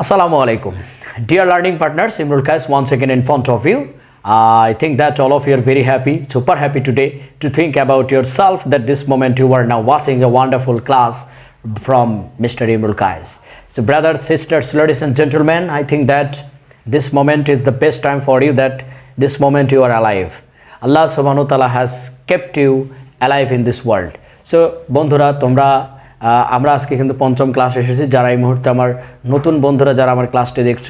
Assalamu alaikum. Dear learning partners, Imrul Kais once again in front of you. Uh, I think that all of you are very happy, super happy today to think about yourself that this moment you are now watching a wonderful class from Mr. Imrul Kais. So brothers, sisters, ladies and gentlemen, I think that this moment is the best time for you that this moment you are alive. Allah subhanahu wa ta'ala has kept you alive in this world. So বন্ধুরা তোমরা আহ, আমরা আজকে কিন্তু পঞ্চম class এসেছি। যারা এই মুহূর্তে আমার নতুন বন্ধুরা যারা আমার ক্লাসটি দেখছ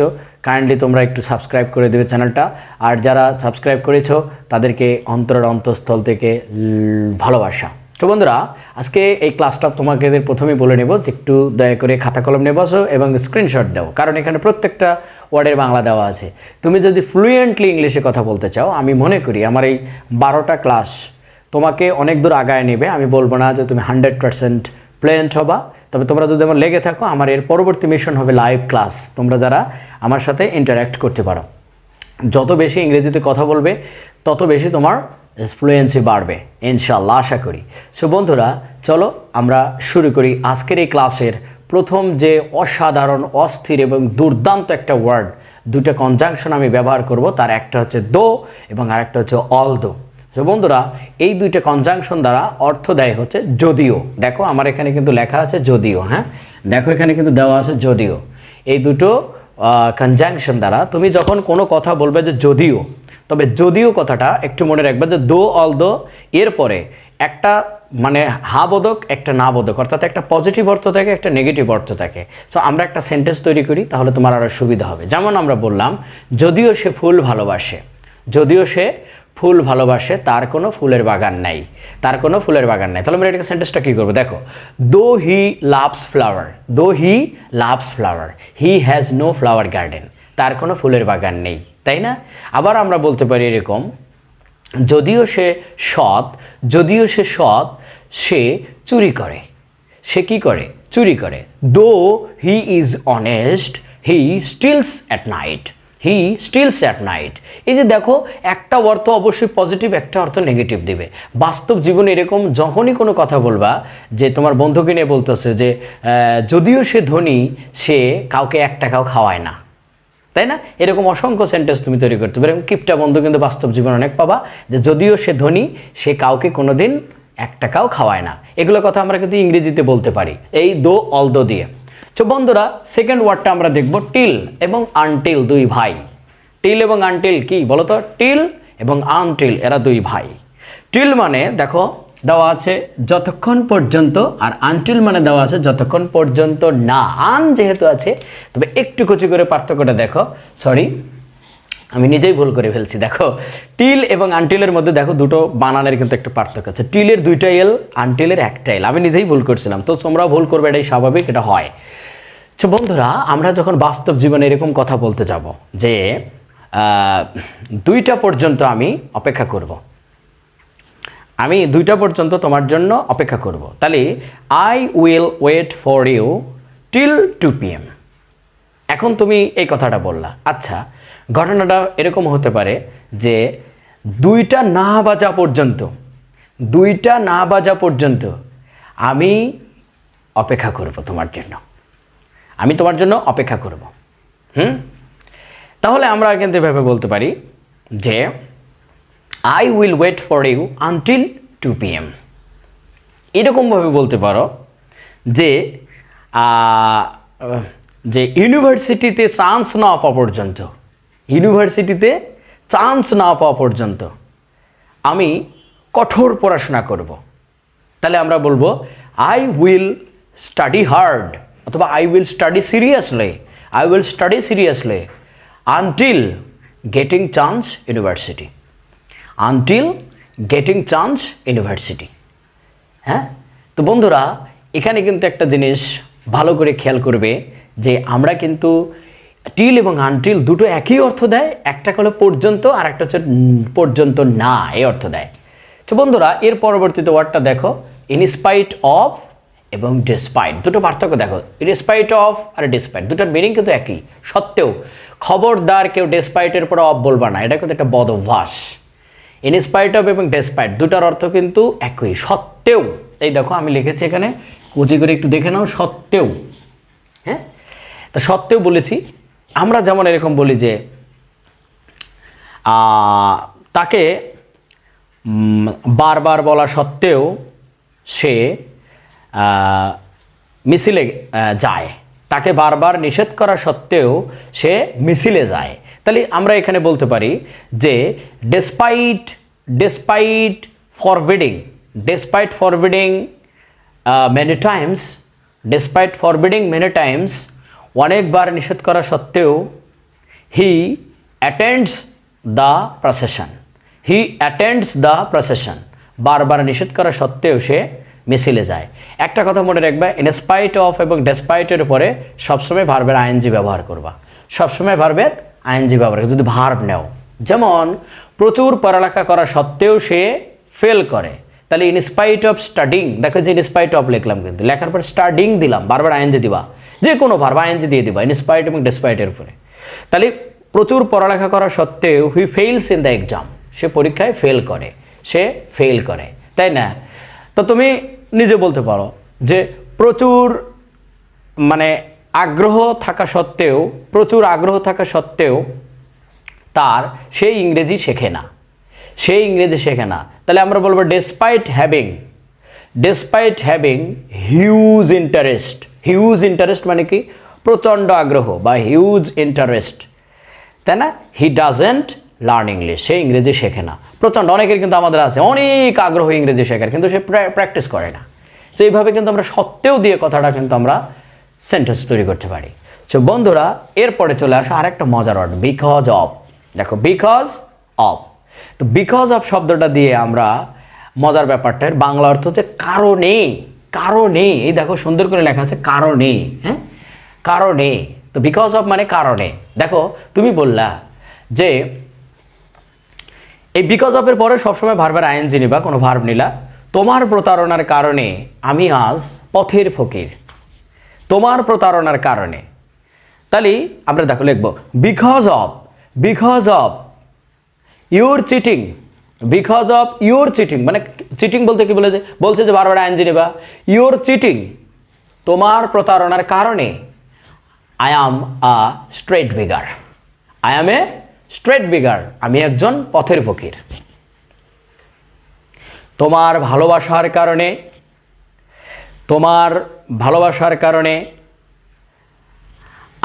কাইন্ডলি তোমরা একটু সাবস্ক্রাইব করে দেবে চ্যানেলটা আর যারা সাবস্ক্রাইব করেছ, তাদেরকে অন্তরের অন্তঃস্থল থেকে ভালোবাসা। তো বন্ধুরা, আজকে এই ক্লাসটা তোমাকে প্রথমেই বলে নেব যে একটু দয়া করে খাতা কলম নিয়ে বসো এবং স্ক্রিনশট দাও। কারণ এখানে প্রত্যেকটা ওয়ার্ডের বাংলা দেওয়া আছে। তুমি যদি ফ্লুয়েন্টলি ইংলিশে কথা বলতে চাও, আমি মনে করি আমার এই বারোটা ক্লাস তোমাকে অনেক দূর আগায় নেবে। আমি বলব না যে তুমি হান্ড্রেড পার্সেন্ট প্লেন্ট হবা। তবে তোমরা যদি আমার লেগে থাকো, আমার এর পরবর্তী মিশন হবে লাইভ ক্লাস তোমরা যারা আমার সাথে ইন্টারাক্ট করতে পারো। যত বেশি ইংরেজিতে কথা বলবে, তত বেশি তোমার ফ্লুয়েন্সি বাড়বে ইনশাল্লাহ আশা করি। সো বন্ধুরা, চলো আমরা শুরু করি আজকের এই ক্লাসের প্রথম যে অসাধারণ, অস্থির এবং দুর্দান্ত একটা ওয়ার্ড দুটা কনজাংশন আমি ব্যবহার করব, তার একটা হচ্ছে দো এবং আরেকটা হচ্ছে অল দো তো বন্ধুরা, এই দুইটা কনজাংশন দ্বারা অর্থ দেয় হচ্ছে যদিও। দেখো, আমার এখানে কিন্তু লেখা আছে যদিও হ্যাঁ? দেখো, এখানে কিন্তু দেওয়া আছে যদিও। এই দুটো কনজাংশন দ্বারা তুমি যখন কোনো কথা বলবে যে যদিও, তবে যদিও কথাটা একটু মনে রাখবে যে দো অল দো এরপরে একটা মানে হা বোধক, একটা না বোধক, অর্থাৎ একটা পজিটিভ অর্থ থাকে, একটা নেগেটিভ অর্থ থাকে। সো আমরা একটা সেন্টেন্স তৈরি করি, তাহলে তোমার আরও সুবিধা হবে। যেমন আমরা বললাম, যদিও সে ফুল ভালোবাসে, যদিও সে ফুল ভালোবাসে, তার কোনো ফুলের বাগান নাই। তার কোনো ফুলের বাগান নাই। তাহলে আমরা এটাকে সেন্টেন্সটা কী করব? দেখো দো he loves flower though he loves flower he has no flower garden তার কোনো ফুলের বাগান নেই। তাই না? আবার আমরা বলতে পারি এরকম, যদিও সে সৎ, যদিও সে সৎ, সে চুরি করে। সে কি করে? চুরি করে। Though he is honest he steals at night he steals at night এই যে দেখো, একটা অর্থ অবশ্যই পজিটিভ একটা অর্থ নেগেটিভ দিবে। বাস্তব জীবনে এরকম যখনই কোনো কথা বলবা, যে তোমার বন্ধুকে নিয়ে বলতেছে যে যদিও সে ধনী, সে কাউকে এক টাকাও খাওয়ায় না। তাই না? এরকম অসংখ্য সেন্টেন্স তুমি তৈরি করতে পারো। এবং কিপটা বন্ধু কিন্তু বাস্তব জীবনে অনেক পাবা, যে যদিও সে ধনী, সে কাউকে কোনোদিন এক টাকাও খাওয়ায় না। এগুলো কথা আমরা কিন্তু ইংরেজিতে বলতে পারি। এই দো, অল দো দিয়ে। তো বন্ধুরা সেকেন্ড ওয়ার্ডটা আমরা দেখব টিল এবং আনটিল দুই ভাই। টিল এবং আনটিল কি বলতো? টিল এবং আনটিল এরা দুই ভাই। টিল মানে দেখো, দেওয়া আছে যতক্ষণ পর্যন্ত আর আনটিল মানে দেওয়া আছে যতক্ষণ পর্যন্ত না। আন যেহেতু আছে, তবে একটু কচি করে পার্থক্যটা দেখো। সরি আমি নিজেই ভুল করে ফেলছি, দেখো। টিল এবং আনটিলের মধ্যে দেখো দুটো বানানের কিন্তু একটা পার্থক্য আছে। টিলের দুইটা এল আনটিলের একটা এল আমি নিজেই ভুল করছিলাম, তো তোমরাও ভুল করবে, এটাই স্বাভাবিক, এটা হয়। তো বন্ধুরা, আমরা যখন বাস্তব জীবনে এরকম কথা বলতে যাব যে দুইটা পর্যন্ত আমি অপেক্ষা করব। আমি দুইটা পর্যন্ত তোমার জন্য অপেক্ষা করব। তাহলে I will wait for you till two PM এখন তুমি এই কথাটা বললা। আচ্ছা ঘটনাটা এরকম হতে পারে যে, দুইটা না বাজা পর্যন্ত, দুইটা না বাজা পর্যন্ত আমি অপেক্ষা করব তোমার জন্য। আমি তোমার জন্য অপেক্ষা করব। হুম? তাহলে আমরা কিন্তু এভাবে বলতে পারি যে I will wait for you until two P M এরকমভাবে বলতে পারো যে যে ইউনিভার্সিটিতে চান্স না পাওয়া পর্যন্ত, ইউনিভার্সিটিতে চান্স না পাওয়া পর্যন্ত আমি কঠোর পড়াশোনা করব। তাহলে আমরা বলব আই উইল স্টাডি হার্ড অথবা I will study seriously I will study seriously until getting chance university until getting chance university হ্যাঁ? তো বন্ধুরা, এখানে কিন্তু একটা জিনিস ভালো করে খেয়াল করবে যে আমরা কিন্তু টিল এবং আনটিল দুটো একই অর্থ দেয়, একটা হলো পর্যন্ত আর একটা হচ্ছে পর্যন্ত না, এই অর্থ দেয়। তো বন্ধুরা, এর পরবর্তীতে ওয়ার্ডটা দেখো ইনস্পাইট অফ এবং ডিসপাইট দুটো পার্থক্য দেখো ডিসপাইট অফ আর ডিসপাইট দুটোর মিনিং কিন্তু একই। সত্ত্বেও, খবরদার কেউ ডেসপাইটের পরে অফ বলবা না, এটা কিন্তু একটা বদ অভ্যাস ইনস্পাইট অফ এবং ডেসপাইট দুটার অর্থ কিন্তু একই। সত্ত্বেও, এই দেখো আমি লিখেছি এখানে, কুচি করে একটু দেখে নাও, সত্ত্বেও। হ্যাঁ? তা সত্ত্বেও বলেছি, আমরা যেমন এরকম বলি যে তাকে বারবার বলা সত্ত্বেও সে মিছিলে যায়। তাকে বারবার নিষেধ করা সত্ত্বেও সে মিছিলে যায়। তাহলে আমরা এখানে বলতে পারি যে despite despite forbidding despite forbidding many times despite forbidding many times অনেকবার নিষেধ করা সত্ত্বেও he attends the procession he attends the procession বারবার নিষেধ করা সত্ত্বেও সে মিছিলে যায়। একটা কথা মনে রাখবে ইনস্পাইট অফ এবং ডেসপাইটের উপরে সবসময় ভার্বের আইএনজি ব্যবহার করবা। সবসময় ভার্বের আইএনজি ব্যবহার যদি ভার্ব নেও, যেমন, প্রচুর পড়ালেখা করা সত্ত্বেও সে ফেল করে। তাহলে ইনস্পাইট অফ স্টাডিং দেখো যে ইনস্পাইট অফ লিখলাম কিন্তু, লেখার পর স্টাডিং দিলাম বারবার আইএনজি দিবা। যে কোনো ভার্ব আইএনজি দিয়ে দিবা ইনস্পাইট এবং ডেসপাইটের উপরে। তাহলে প্রচুর পড়ালেখা করা সত্ত্বেও who fails in the exam সে পরীক্ষায় ফেল করে, সে ফেল করে। তাই না? তো তুমি নিজে বলতে পারো যে প্রচুর মানে আগ্রহ থাকা সত্ত্বেও, প্রচুর আগ্রহ থাকা সত্ত্বেও তার সে ইংরেজি শেখে না। সে ইংরেজি শেখে না। তাহলে আমরা বলব despite having despite having huge interest huge interest মানে কি? প্রচণ্ড আগ্রহ বা হিউজ ইন্টারেস্ট তাই না? হি ডাজেন্ট লার্ন ইংলিশ সে ইংরেজি শেখে না। প্রচণ্ড, অনেকের কিন্তু আমাদের আছে, অনেক আগ্রহ ইংরেজি শেখার, কিন্তু সে প্র্যাকটিস করে না। তো এইভাবে কিন্তু আমরা সত্ত্বেও দিয়ে কথাটা কিন্তু আমরা সেন্টেন্স তৈরি করতে পারি। তো বন্ধুরা, এরপরে চলে আসো আরেকটা মজার ওয়ার্ড বিকজ অফ দেখো বিকজ অফ তো বিকজ অফ শব্দটা দিয়ে আমরা মজার ব্যাপারটার বাংলা অর্থ হচ্ছে কারণে কারণে। এই দেখো, সুন্দর করে লেখা আছে কারণে হ্যাঁ? কারণে। তো বিকজ অফ মানে কারণে। দেখো, তুমি বললা যে এই বিকজ অফের পরে সবসময় ভার্বের আইএনজি নিবা, কোনো ভার্ব নিলা। তোমার প্রতারণার কারণে আমি আজ পথের ফকির। তোমার প্রতারণার কারণে। তাহলে আমরা দেখো, লিখব, because of because of your cheating, because of your cheating. মানে চিটিং বলতে কি বলেছে? বলছে যে বারবার আইনজি নেবা। ইউর চিটিং, তোমার প্রতারণার কারণে I am a street beggar I am a street beggar আমি একজন পথের ফকির। তোমার ভালোবাসার কারণে, তোমার ভালোবাসার কারণে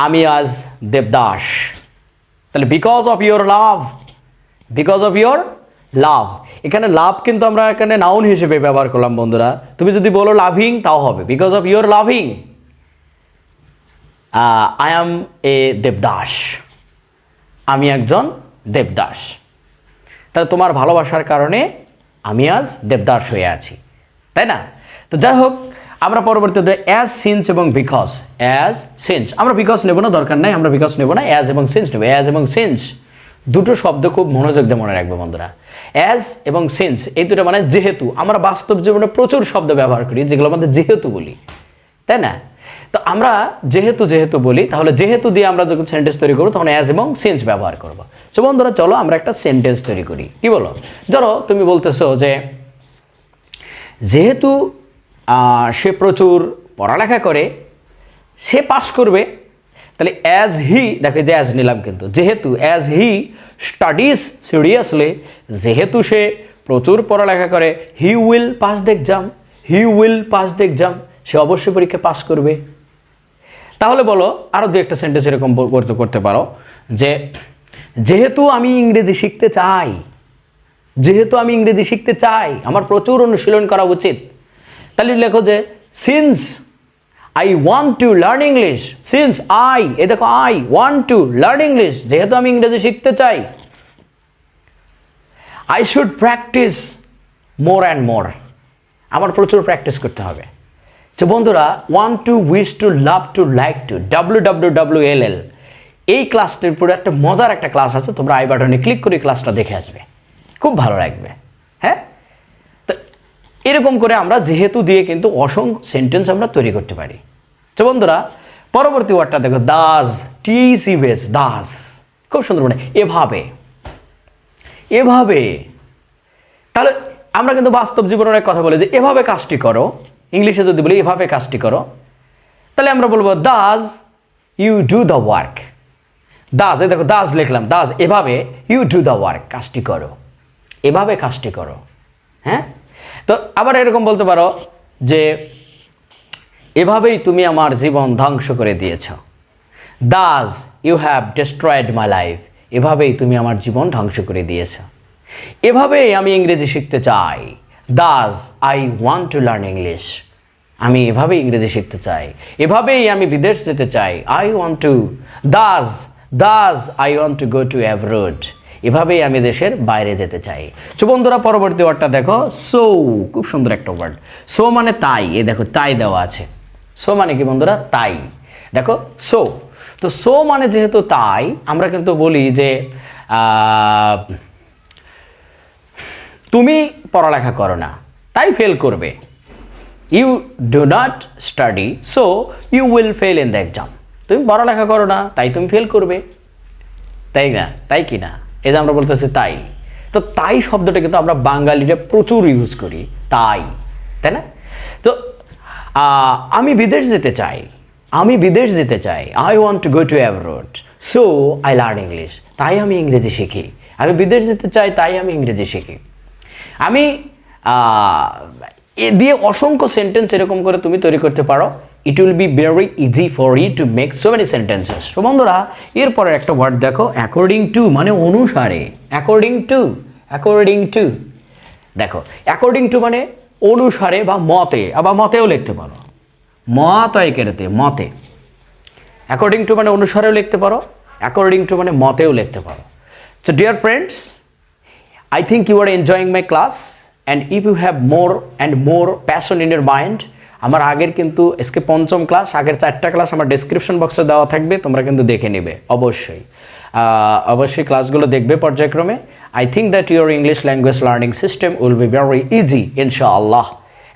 আমি আজ দেবদাস। তাহলে because of your love because of your love এখানে লাভ কিন্তু আমরা এখানে নাউন হিসেবে ব্যবহার করলাম, বন্ধুরা। তুমি যদি বলো লাভিং তাও হবে। Because of your loving I am a Devdas. আমি একজন দেবদাস। তাহলে তোমার ভালোবাসার কারণে আমি আজ দেবদাস হয়ে আছি, তাই না? তো যাই হোক, আমরা পরবর্তীতে অ্যাজ সিন্স এবং বিকজ অ্যাজ সিন্স আমরা বিকজ নেব না, দরকার নাই, আমরা বিকজ নেব না অ্যাজ এবং সিন্স নেব। অ্যাজ এবং সিন্স দুটো শব্দ খুব মনোযোগ দিয়ে মনে রাখবে বন্ধুরা। অ্যাজ এবং সিন্স এই দুটো মানে যেহেতু। আমরা বাস্তব জীবনে প্রচুর শব্দ ব্যবহার করি, যেগুলো আমাদের যেহেতু বলি, তাই না? তো আমরা যেহেতু যেহেতু বলি, তাহলে যেহেতু দিয়ে আমরা যখন সেন্টেন্স তৈরি করব, তখন অ্যাজ এবং সেন্স ব্যবহার করব। তো বন্ধুরা, চলো আমরা একটা সেন্টেন্স তৈরি করি। কি বলো? ধরো, তুমি বলতেছো যে, যেহেতু সে প্রচুর পড়ালেখা করে, সে পাশ করবে, তাহলে অ্যাজ হি দেখে যে অ্যাজ নিলাম কিন্তু, যেহেতু অ্যাজ হি স্টাডিজ সিরিয়াসলি যেহেতু সে প্রচুর পড়ালেখা করে he will pass the exam he will pass the exam সে অবশ্যই পরীক্ষা পাস করবে। তাহলে বলো আরও দু একটা সেন্টেন্স এরকম করতে করতে পারো যে, যেহেতু আমি ইংরেজি শিখতে চাই, যেহেতু আমি ইংরেজি শিখতে চাই, আমার প্রচুর অনুশীলন করা উচিত। তাহলে লেখো যে since I want to learn English since I a দেখো I want to learn English যেহেতু আমি ইংরেজি শিখতে চাই I should practice more and more আমার প্রচুর প্র্যাকটিস করতে হবে। তো বন্ধুরা want to wish to love to like to W W W L L এই ক্লাসটির উপরে একটা মজার একটা ক্লাস আছে, তোমরা আই বাটনে ক্লিক করে ক্লাসটা দেখে আসবে। খুব ভালো লাগবে হ্যাঁ? তো এরকম করে আমরা যেহেতু দিয়ে কিন্তু অসংখ্য সেন্টেন্স আমরা তৈরি করতে পারি। তো বন্ধুরা, পরবর্তী ওয়ার্ডটা দেখো দাস টিসি বেস দাস খুব সুন্দর মানে এভাবে। এভাবে। তাহলে আমরা কিন্তু বাস্তব জীবনের অনেক কথা বলি যে এভাবে কাজটি করো ইংলিশে যদি বলি, এভাবে কাজটি করো। তাহলে আমরা বলব thus you do the work thus এই দেখো দাস লিখলাম দাস এভাবে ইউ ডু দ্য ওয়ার্ক কাজটি করো। এভাবে কাজটি করো। হ্যাঁ? তো আবার এরকম বলতে পারো যে, এভাবেই তুমি আমার জীবন ধ্বংস করে দিয়েছ। Thus you have destroyed my life এভাবেই তুমি আমার জীবন ধ্বংস করে দিয়েছ। এভাবেই আমি ইংরেজি শিখতে চাই। Thus I want to learn English আমি এভাবেই ইংরেজি শিখতে চাই। এভাবেই আমি বিদেশ যেতে চাই। I want to thus thus I want to go to abroad এভাবেই আমি দেশের বাইরে যেতে চাই। তো বন্ধুরা, পরবর্তী ওয়ার্ডটা দেখো। সো খুব সুন্দর একটা ওয়ার্ড সো মানে তাই। এ দেখো, তাই দেওয়া আছে। সো মানে কি বন্ধুরা? তাই। দেখো সো তো সো মানে যেহেতু তাই, আমরা কিন্তু বলি যে তুমি পড়ালেখা করো না, তাই ফেল করবে। You do not study so you will fail in the exam তুমি পড়ালেখা করো না, তাই তুমি ফেল করবে। তাই না? তাই কি না? এই যে আমরা বলতেছি তাই। তো তাই শব্দটা কিন্তু আমরা বাঙালিরা প্রচুর ইউজ করি, তাই। তাই না? তো আমি বিদেশ যেতে চাই, আমি বিদেশ যেতে চাই I want to go to abroad so I learn English তাই আমি ইংরেজি শিখি। আমি বিদেশ যেতে চাই, তাই আমি ইংরেজি শিখি। আমি এ দিয়ে অসংখ্য সেন্টেন্স এরকম করে তুমি তৈরি করতে পারো। It will be very easy for you to make so many sentences তো বন্ধুরা এরপরে একটা ওয়ার্ড দেখো অ্যাকর্ডিং টু মানে অনুসারে। অ্যাকর্ডিং টু অ্যাকর্ডিং টু দেখো অ্যাকর্ডিং টু মানে অনুসারে বা মতে। আবার মতেও লিখতে পারো। মত হয় কেড়েতে মতে। অ্যাকর্ডিং টু মানে অনুসারেও লিখতে পারো। অ্যাকর্ডিং টু মানে মতেও লিখতে পারো। তো dear friends I think you are enjoying my class, and if you have more and more passion in your mind, আমার আগের কিন্তু আজকে পঞ্চম ক্লাস আগের চারটা ক্লাস আমার ডেসক্রিপশন বক্সে দেওয়া থাকবে, তোমরা কিন্তু দেখে নেবে, অবশ্যই। অবশ্যই ক্লাসগুলো দেখবে পর্যায়ক্রমে। I think that your English language learning system will be very easy ইনশাআল্লাহ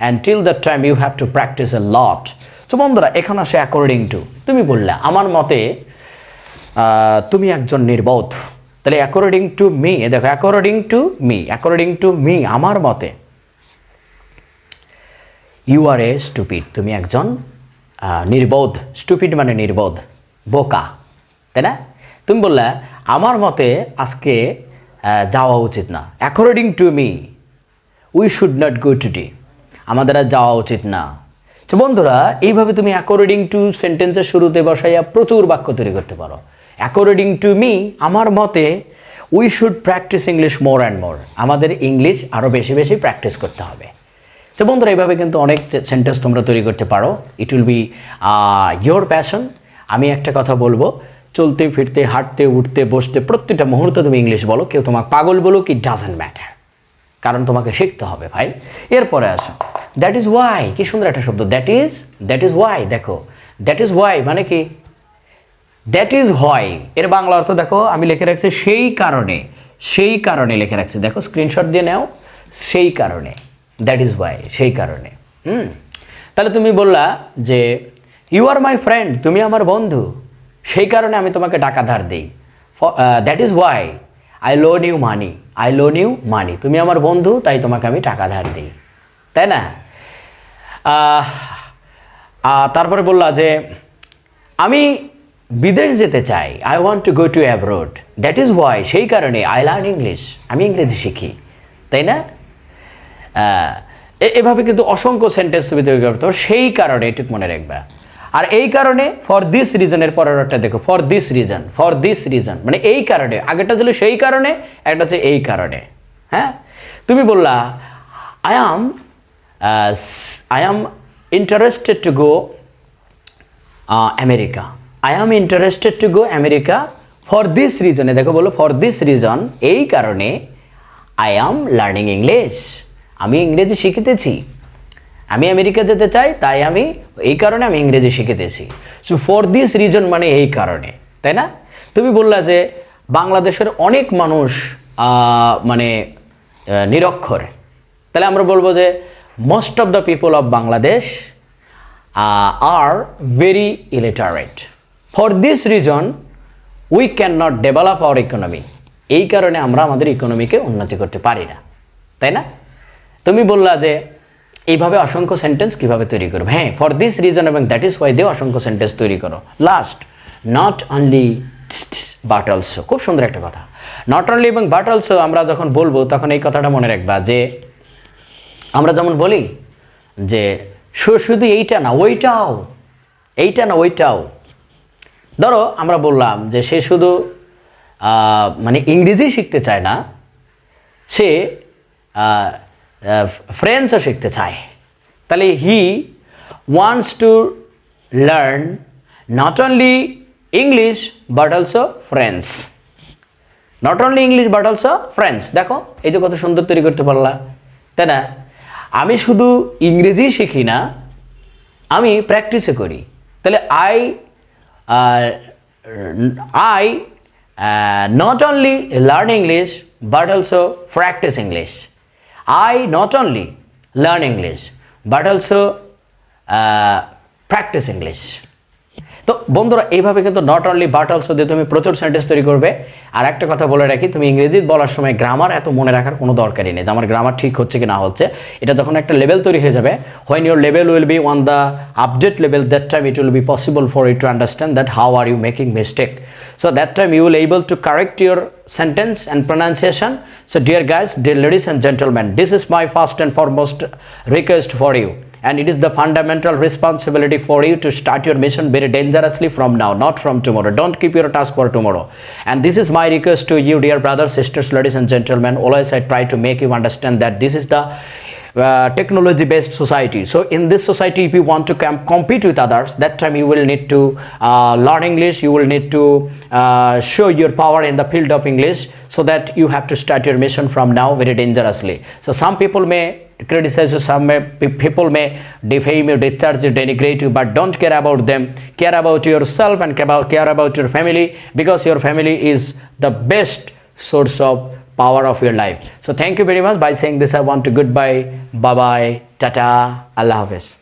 and till that time you have to practice a lot তো বন্ধুরা, এখন আসে অ্যাকর্ডিং টু তুমি বললে, আমার মতে তুমি একজন নির্বোধ। তাহলে অ্যাকর্ডিং টু মি দেখো according to me according to me আমার মতে ইউ আর এ স্টুপিড তুমি একজন নির্বোধ স্টুপিড মানে নির্বোধ, বোকা, তাই না? তুমি বললে, আমার মতে আজকে যাওয়া উচিত না according to me we should not go today আমাদের আর যাওয়া উচিত না। বন্ধুরা, এইভাবে তুমি অ্যাকর্ডিং টু সেন্টেন্সের শুরুতে বসাইয়া প্রচুর বাক্য তৈরি করতে পারো। অ্যাকর্ডিং টু মি আমার মতে we should practice English more and more আমাদের ইংলিশ আরও বেশি বেশি প্র্যাকটিস করতে হবে। তো বন্ধুরা এইভাবে কিন্তু অনেক সেন্টেন্স তোমরা তৈরি করতে পারো। It will be your passion আমি একটা কথা বলব, চলতে, ফিরতে, হাঁটতে, উঠতে, বসতে, প্রত্যেকটা মুহূর্তে তুমি ইংলিশ বলো, কেউ তোমাকে পাগল বলো কি ডাজেন্ট ম্যাটার কারণ তোমাকে শিখতে হবে ভাই। এরপরে আসো। দ্যাট ইজ ওয়াই কি সুন্দর একটা শব্দ। That is that is why দেখো। দ্যাট ইজ ওয়াই মানে কি? দ্যাট ইজ হোয়াই এর বাংলা অর্থ দেখো, আমি লিখে রাখছি সেই কারণে সেই কারণে লিখে রাখছি। দেখো স্ক্রিনশট দিয়ে নাও, সেই কারণে দ্যাট ইজ ওয়াই সেই কারণে। হুম? তাহলে তুমি বললা যে ইউ আর মাই ফ্রেন্ড তুমি আমার বন্ধু, সেই কারণে আমি তোমাকে টাকা ধার দিই that is why I loan you money I loan you money তুমি আমার বন্ধু, তাই তোমাকে আমি টাকা ধার দিই। তাই না? তারপরে বললা যে, আমি বিদেশ যেতে চাই I want to go to abroad that is why সেই কারণে আই লার্ন ইংলিশ আমি ইংরেজি শিখি, তাই না? এভাবে কিন্তু অসংখ্য সেন্টেন্স তুমি তৈরি করতে সেই কারণে এটুকু মনে রাখবা। আর এই কারণে ফর দিস রিজনের পরেরটা দেখো for this reason for this reason মানে এই কারণে, আগেরটা ছিল সেই কারণে, একটা হচ্ছে এই কারণে হ্যাঁ? তুমি বললা I am I am interested to go America I am interested to go America for this রিজনে দেখো বলো ফর দিস রিজন এই কারণে আই অ্যাম লার্নিং ইংলিশ আমি ইংরেজি শিখিতেছি। আমি আমেরিকা যেতে চাই, তাই আমি এই কারণে আমি ইংরেজি শিখিতেছি। সো ফর দিস রিজন মানে এই কারণে, তাই না? তুমি বললা যে বাংলাদেশের অনেক মানুষ মানে নিরক্ষর। তাহলে আমরা বলব যে most of the people of Bangladesh are very illiterate for this reason we can not develop our economy এই কারণে আমরা আমাদের ইকোনমিকে উন্নতি করতে পারি না। তাই না? তুমি বললা যে এইভাবে অসংখ্য সেন্টেন্স কীভাবে তৈরি করবে? হ্যাঁ ফর দিস রিজন এবং দ্যাট ইজ ওয়াই দিয়ে অসংখ্য সেন্টেন্স তৈরি করো। Last not only but also খুব সুন্দর একটা কথা। নট অনলি এবং বাট অলসো আমরা যখন বলব, তখন এই কথাটা মনে রাখবা যে আমরা যেমন বলি যে শুধু এইটা না, ওইটাও, এইটা না, ওইটাও। ধরো, আমরা বললাম যে সে শুধু মানে ইংরেজি শিখতে চায় না, সে ফ্রেঞ্চও শিখতে চায়। তাহলে he wants to learn not only English but also French not only English but also French দেখো, এই যে কত সুন্দর তৈরি করতে পারলা। তাই না? আমি শুধু ইংরেজি শিখি না, আমি প্র্যাকটিসও করি। তাহলে I Uh, I uh, not only learn English but also practice English. I not only learn English but also uh, practice English. তো বন্ধুরা, এইভাবে কিন্তু নট অনলি বাট অলসো দিয়ে তুমি প্রচুর সেন্টেন্স তৈরি করবে। আর একটা কথা বলে রাখি, তুমি ইংরেজি বলার সময় গ্রামার এত মনে রাখার কোনো দরকারই নেই। যে আমার গ্রামার ঠিক হচ্ছে কি না হচ্ছে, এটা যখন একটা লেভেল তৈরি হয়ে যাবে when your level will be on the update level that time it will be possible for you to understand that how are you making mistake so, that time you will able to correct your sentence and pronunciation. So, dear guys, dear ladies and gentlemen, this is my first and foremost request for you. And it is the fundamental responsibility for you to start your mission very dangerously from now not from tomorrow. Don't keep your task for tomorrow. And this is my request to you dear brothers sisters ladies and gentlemen. Always i try to make you understand that this is the uh, technology based society. So in this society if you want to com- compete with others that time you will need to uh, learn english. You will need to uh, show your power in the field of english so that you have to start your mission from now very dangerously. So some people may criticize you some people may defame you discharge you denigrate you but don't care about them care about yourself and care about, care about your family because your family is the best source of power of your life. So thank you very much. By saying this, I want to goodbye, bye bye, tata, Allah Hafiz.